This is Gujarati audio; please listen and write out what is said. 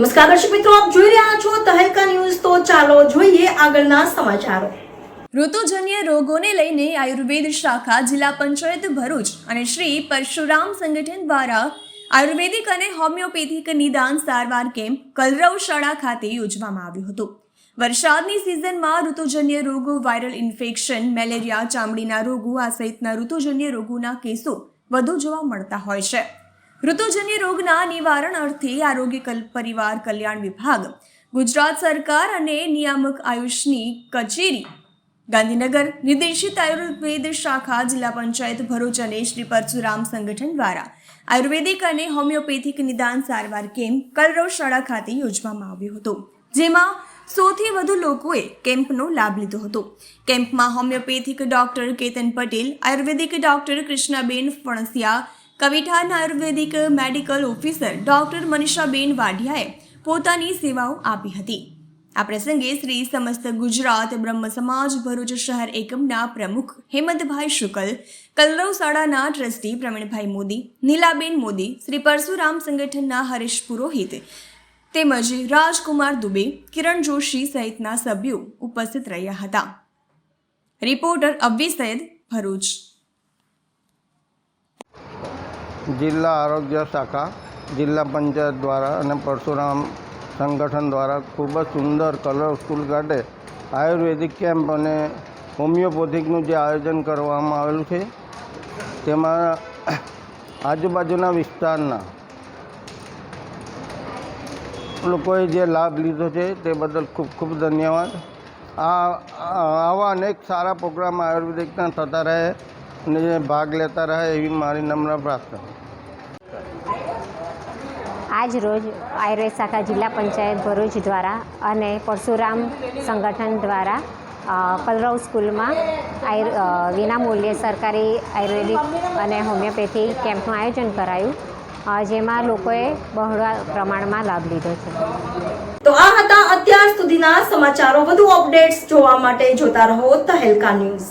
નમસ્કાર દર્શક મિત્રો, આપ જોઈ રહ્યા છો તહેલકા ન્યૂઝ. તો ચાલો જોઈએ આગળના સમાચારો. ઋતુજન્ય રોગોને લઈને આયુર્વેદ શાખા, જિલ્લા પંચાયત ભરૂચ અને શ્રી પરશુરામ સંગઠન દ્વારા આયુર્વેદિક અને હોમિયોપેથિક નિદાન સારવાર કેમ્પ કલરવ શાળા ખાતે યોજવામાં આવ્યું હતું. વરસાદની સિઝનમાં ઋતુજન્ય રોગો, વાયરલ ઇન્ફેક્શન, મેલેરિયા, ચામડીના રોગો આ સહિતના ઋતુજન્ય રોગોના કેસો વધુ જોવા મળતા હોય છે. ઋતુજન્ય રોગના નિવારણ અર્થે આરોગ્ય પરિવાર કલ્યાણ વિભાગ, ગુજરાત સરકાર અને નિયામક આયુષની કચેરી. ગાંધીનગર નિર્દેશિત આયુર્વેદ શાખા જિલ્લા પંચાયત ભરૂચ અને શ્રી પરશુરામ સંગઠન દ્વારા આયુર્વેદિક અને હોમિયોપેથિક નિદાન સારવાર કેમ્પ કલરવ શાળા ખાતે યોજવામાં આવ્યો હતો, જેમાં સૌથી વધુ લોકોએ કેમ્પનો લાભ લીધો હતો. કેમ્પમાં homeopathic doctor Ketan Patel, ayurvedic doctor Krishnaben Phansiya કવિઠાના ayurvedic medical officer doctor Manishaben વાઢિયાએ પોતાની સેવાઓ આપી હતી. આ પ્રસંગે શ્રી સમસ્ત ગુજરાત બ્રહ્મ સમાજ ભરૂચ શહેર એકમના પ્રમુખ હેમંતભાઈ શુકલ, કલરવ શાળાના ટ્રસ્ટી પ્રવીણભાઈ મોદી, નીલાબેન મોદી, શ્રી પરશુરામ સંગઠનના હરીશ પુરોહિત તેમજ રાજકુમાર દુબે, કિરણ જોશી સહિતના સભ્યો ઉપસ્થિત રહ્યા હતા. રિપોર્ટર અબ્બી સૈદ ભરૂચ. જિલ્લા આરોગ્ય શાખા, જિલ્લા પંચાયત દ્વારા અને પરશુરામ સંગઠન દ્વારા ખૂબ જ સુંદર કલરફુલ ગાર્ડે આયુર્વેદિક કેમ્પ અને હોમિયોપેથિકનું જે આયોજન કરવામાં આવેલું છે. તેમાં આજુબાજુના વિસ્તારના લોકોએ જે લાભ લીધો છે તે બદલ ખૂબ ખૂબ ધન્યવાદ. આ- આવા અનેક સારા પ્રોગ્રામ આયુર્વેદિકના થતા રહે. અને ભાગ લેતા રહે એવી મારી નમ્ર પ્રાર્થના. આજ રોજ આયુર્વેદ શાખા જિલ્લા પંચાયત ભરૂચ દ્વારા અને પરશુરામ સંગઠન દ્વારા પલરવ કલરવ સ્કૂલમાં આયુર વિનામૂલ્યે સરકારી આયુર્વેદિક અને હોમિયોપેથી કેમ્પનું આયોજન કરાયું જેમાં લોકોએ બહોળા પ્રમાણમાં લાભ લીધો છે. તો આ હતા અત્યાર સુધીના સમાચારો. વધુ અપડેટ્સ જોવા માટે જોતા રહો તહેલકા ન્યૂઝ.